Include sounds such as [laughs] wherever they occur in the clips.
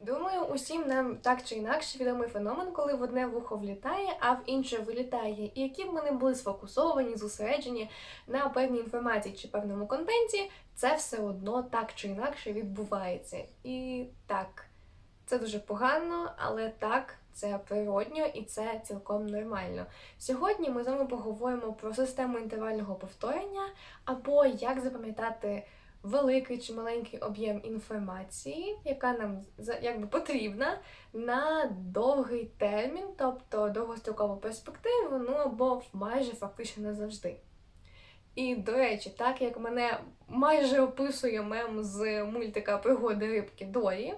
Думаю, усім нам так чи інакше відомий феномен, коли в одне вухо влітає, а в інше вилітає. І які б ми не були сфокусовані, зосереджені на певній інформації чи певному контенті, це все одно так чи інакше відбувається. І так, це дуже погано, але так, це природньо і це цілком нормально. Сьогодні ми з вами поговоримо про систему інтервального повторення або як запам'ятати великий чи маленький об'єм інформації, яка нам якби потрібна на довгий термін, тобто довгострокову перспективу, ну або майже фактично назавжди. І, до речі, так як мене майже описує мем з мультика Пригоди рибки Дорі,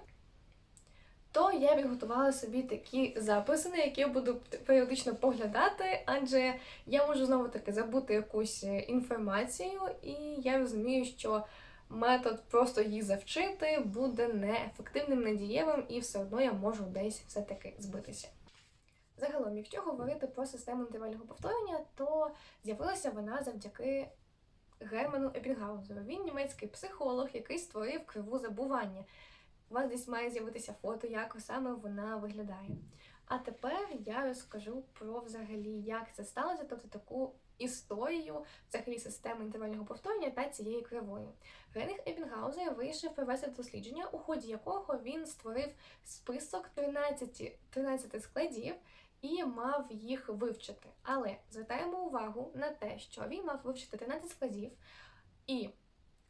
то я підготувала собі такі записи, на які я буду періодично поглядати, адже я можу знову таки забути якусь е, інформацію, і я розумію, що метод просто її завчити буде неефективним, недієвим, і все одно я можу десь все-таки збитися. Загалом, якщо говорити про систему інтервального повторення, то з'явилася вона завдяки Герману Епінгаузеру. Він німецький психолог, який створив криву забування. У вас десь має з'явитися фото, як саме вона виглядає. А тепер я розкажу про взагалі, як це сталося, тобто таку історію взагалі системи інтервального повторення та цієї кривої. Генріх Епінгаузер вирішив провести дослідження, у ході якого він створив список 13, 13 складів і мав їх вивчити. Але звертаємо увагу на те, що він мав вивчити 13 складів, і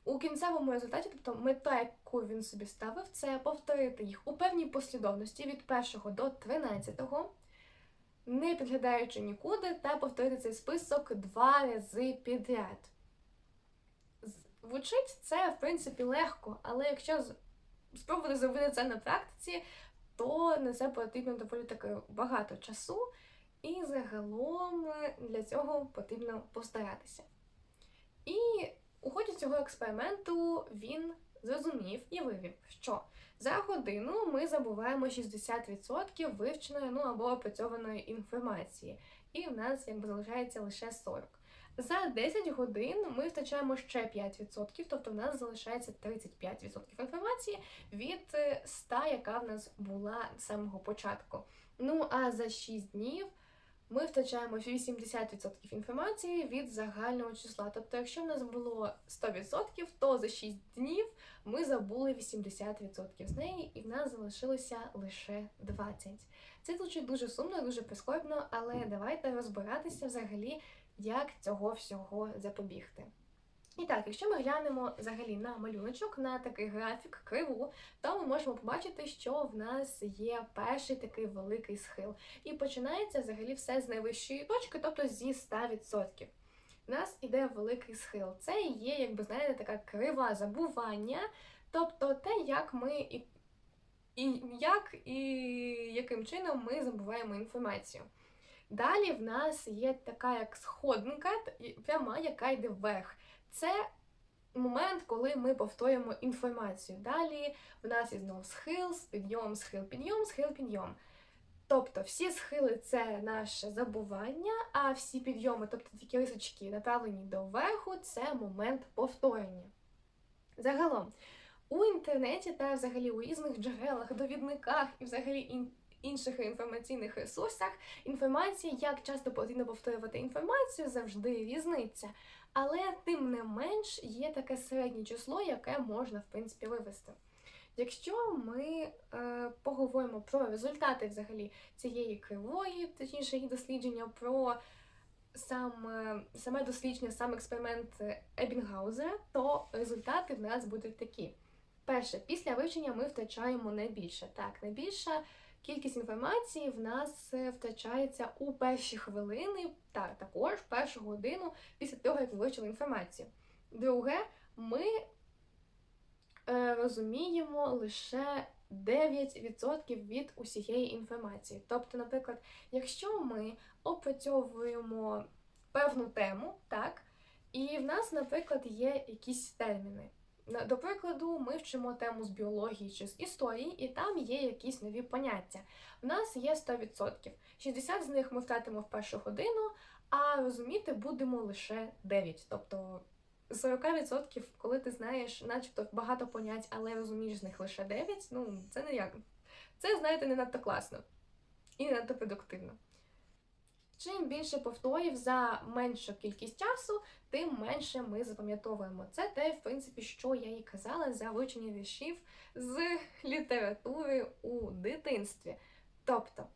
у кінцевому результаті, тобто мета, яку він собі ставив, це повторити їх у певній послідовності від 1 до 13, не підглядаючи нікуди, та повторити цей список два рази підряд. Звучить це, в принципі, легко, але якщо спробувати зробити це на практиці, то на це потрібно доволі таки багато часу, і загалом для цього потрібно постаратися. І у ході цього експерименту він зрозумів і вивів, що за годину ми забуваємо 60% вивченої ну або опрацьованої інформації, і в нас якби залишається лише 40. За 10 годин ми втрачаємо ще 5%, тобто в нас залишається 35% інформації від е, 100, яка в нас була з самого початку. Ну а за 6 днів ми втрачаємо 80% інформації від загального числа. Тобто, якщо в нас було 100%, то за 6 днів ми забули 80% з неї, і в нас залишилося лише 20%. Це звучить дуже сумно, дуже прискорбно, але давайте розбиратися взагалі, як цього всього запобігти. І так, якщо ми глянемо взагалі на малюночок, на такий графік криву, то ми можемо побачити, що в нас є перший такий великий схил. І починається взагалі все з найвищої точки, тобто зі 100%. У нас іде великий схил. Це є, як би знаєте, така крива забування, тобто те, як ми і, і як і яким чином ми забуваємо інформацію. Далі в нас є така як сходинка, пряма, яка йде вверх. Це момент, коли ми повторюємо інформацію. Далі в нас є знову схил, підйом, схил, підйом, схил, підйом. Тобто всі схили це наше забування, а всі підйоми, тобто такі рисочки, направлені до верху, це момент повторення. Загалом, у інтернеті та взагалі у різних джерелах, довідниках і взагалі інших інформаційних ресурсах інформація, як часто потрібно повторювати інформацію, завжди різниця. Але тим не менш є таке середнє число, яке можна в принципі вивести. Якщо ми е, поговоримо про результати взагалі цієї кривої, точніше її дослідження, про сам, е, саме дослідження, сам експеримент Ебінгаузера, то результати в нас будуть такі. Перше, після вивчення ми втрачаємо найбільше. Так, найбільша кількість інформації в нас е, втрачається у перші хвилини, та також першу годину після того, як ми вивчили інформацію. Друге, ми е, розуміємо лише 9% від усієї інформації. Тобто, наприклад, якщо ми опрацьовуємо певну тему, так, і в нас, наприклад, є якісь терміни. До прикладу, ми вчимо тему з біології чи з історії, і там є якісь нові поняття. У нас є 100%. 60 з них ми втратимо в першу годину, а розуміти будемо лише 9. Тобто 40%, коли ти знаєш, начебто багато понять, але розумієш з них лише 9, ну це не як Це, знаєте, не надто класно і не надто продуктивно. Чим більше повторів за меншу кількість часу, тим менше ми запам'ятовуємо. Це те, в принципі, що я і казала за вивчення віршів з літератури у дитинстві. Тобто,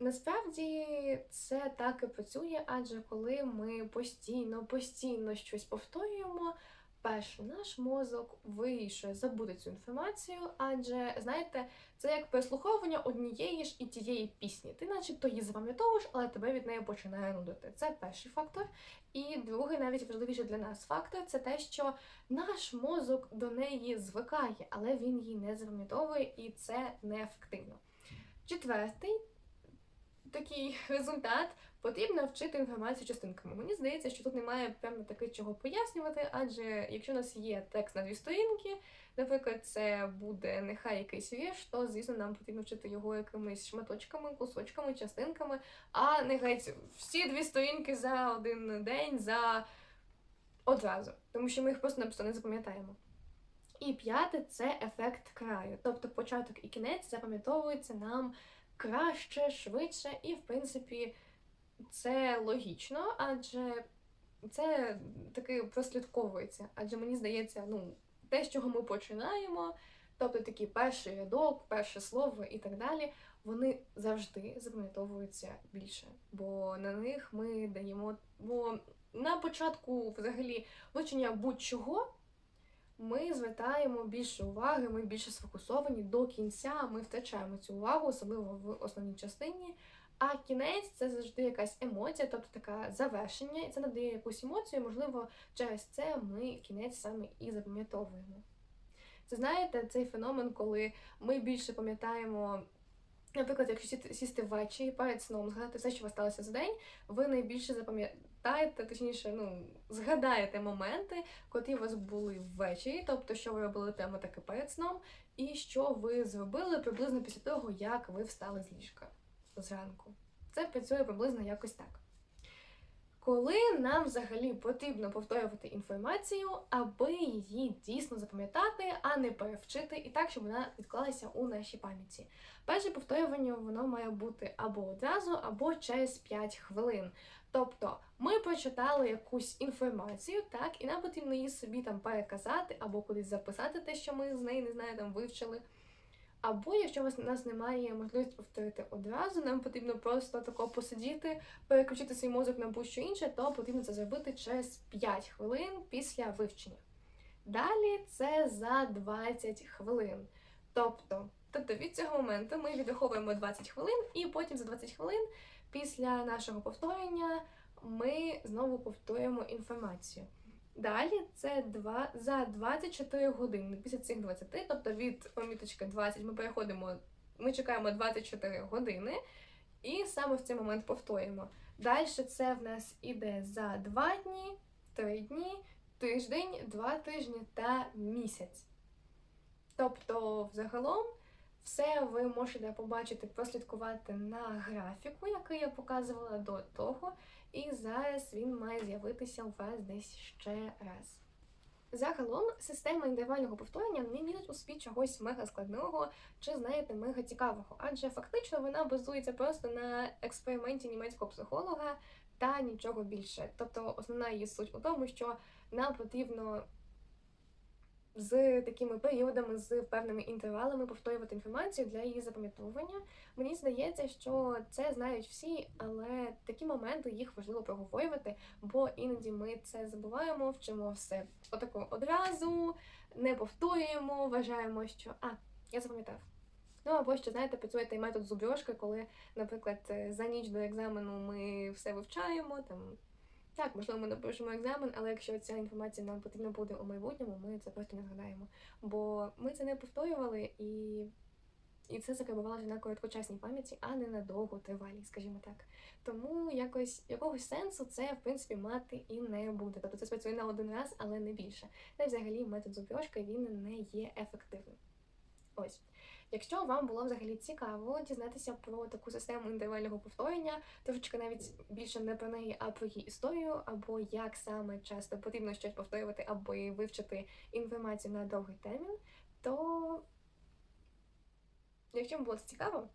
насправді це так і працює, адже коли ми постійно, постійно щось повторюємо, перше, наш мозок вирішує забути цю інформацію, адже знаєте, це як переслуховування однієї ж і тієї пісні. Ти начебто її запам'ятовуєш, але тебе від неї починає нудити. Це перший фактор. І другий, навіть важливіший для нас фактор, це те, що наш мозок до неї звикає, але він її не запам'ятовує, і це неефективно. Четвертий такий [laughs] результат потрібно вчити інформацію частинками. Мені здається, що тут немає певно таки чого пояснювати, адже якщо у нас є текст на дві сторінки, наприклад, це буде нехай якийсь вірш, то звісно нам потрібно вчити його якимись шматочками, кусочками, частинками, а не геть всі дві сторінки за один день за одразу, тому що ми їх просто не запам'ятаємо. І п'яте це ефект краю, тобто початок і кінець запам'ятовується нам краще, швидше, і, в принципі, це логічно, адже це таки прослідковується. Адже мені здається, ну, те, з чого ми починаємо, тобто такий перший рядок, перше слово і так далі, вони завжди запам'ятовуються більше, бо на них ми даємо. Бо на початку взагалі вивчення будь-чого ми звертаємо більше уваги, ми більше сфокусовані до кінця. Ми втрачаємо цю увагу, особливо в основній частині. А кінець це завжди якась емоція, тобто таке завершення, і це надає якусь емоцію. Можливо, через це ми кінець саме і запам'ятовуємо. Це знаєте, цей феномен, коли ми більше пам'ятаємо. Наприклад, якщо сісти ввечері перед сном, згадати все, що вас сталося за день, ви найбільше запам'ятаєте, точніше, ну, згадаєте моменти, котрі у вас були ввечері, тобто, що ви робили прямо таки перед сном, і що ви зробили приблизно після того, як ви встали з ліжка зранку. Це працює приблизно якось так. Коли нам взагалі потрібно повторювати інформацію, аби її дійсно запам'ятати, а не перевчити, і так, щоб вона відклалася у нашій пам'яті. Перше повторювання воно має бути або одразу, або через 5 хвилин. Тобто ми прочитали якусь інформацію, так, і нам потрібно її собі там переказати, або кудись записати те, що ми з неї не знаю, там вивчили. Або, якщо у нас немає можливості повторити одразу, нам потрібно просто тако посидіти, переключити свій мозок на будь-що інше, то потрібно це зробити через 5 хвилин після вивчення. Далі це за 20 хвилин. Тобто, тобто від цього моменту ми відраховуємо 20 хвилин, і потім за 20 хвилин після нашого повторення ми знову повторюємо інформацію. Далі це 2 за 24 години. Після цих 20, тобто від поміточки 20 ми переходимо, ми чекаємо 24 години, і саме в цей момент повторюємо. Далі це в нас іде за 2 дні, 3 дні, тиждень, 2 тижні та місяць. Тобто, взагалом, все ви можете побачити, прослідкувати на графіку, який я показувала до того. І зараз він має з'явитися у вас десь ще раз. Загалом, система індивідуального повторення не містить у собі чогось мега складного чи, знаєте, мега цікавого, адже фактично вона базується просто на експерименті німецького психолога та нічого більше. Тобто основна її суть у тому, що нам потрібно з такими періодами, з певними інтервалами повторювати інформацію для її запам'ятовування. Мені здається, що це знають всі, але такі моменти їх важливо проговорювати, бо іноді ми це забуваємо, вчимо все отако одразу, не повторюємо, вважаємо, що а, я запам'ятав. Ну або що, знаєте, працює той метод зубрьошки, коли, наприклад, за ніч до екзамену ми все вивчаємо там. Так, можливо, ми напишемо екзамен, але якщо ця інформація нам потрібна буде у майбутньому, ми це просто не згадаємо. Бо ми це не повторювали і і це закарбувалося на короткочасній пам'яті, а не на довготривалій, скажімо так. Тому якось якогось сенсу це, в принципі, мати і не буде. Тобто це спрацює на один раз, але не більше. Та й взагалі метод зубрьошки він не є ефективним. Ось. Якщо вам було взагалі цікаво дізнатися про таку систему інтервального повторення, трошечки навіть більше не про неї, а про її історію, або як саме часто потрібно щось повторювати, аби вивчити інформацію на довгий термін, то якщо вам було це цікаво,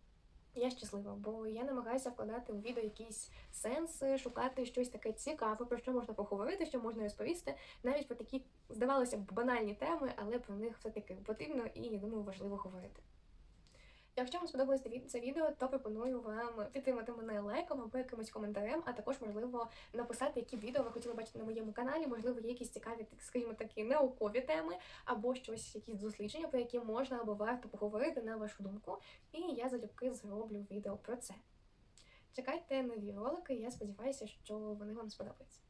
я щаслива, бо я намагаюся вкладати у відео якісь сенси, шукати щось таке цікаве, про що можна поговорити, що можна розповісти, навіть про такі, здавалося б, банальні теми, але про них все-таки потрібно і, я думаю, важливо говорити. Якщо вам сподобалось це відео, то пропоную вам підтримати мене лайком або якимось коментарем, а також, можливо, написати, які відео ви хотіли бачити на моєму каналі. Можливо, є якісь цікаві, скажімо, такі наукові теми, або щось, якісь дослідження, про які можна або варто поговорити на вашу думку. І я залюбки зроблю відео про це. Чекайте нові ролики, я сподіваюся, що вони вам сподобаються.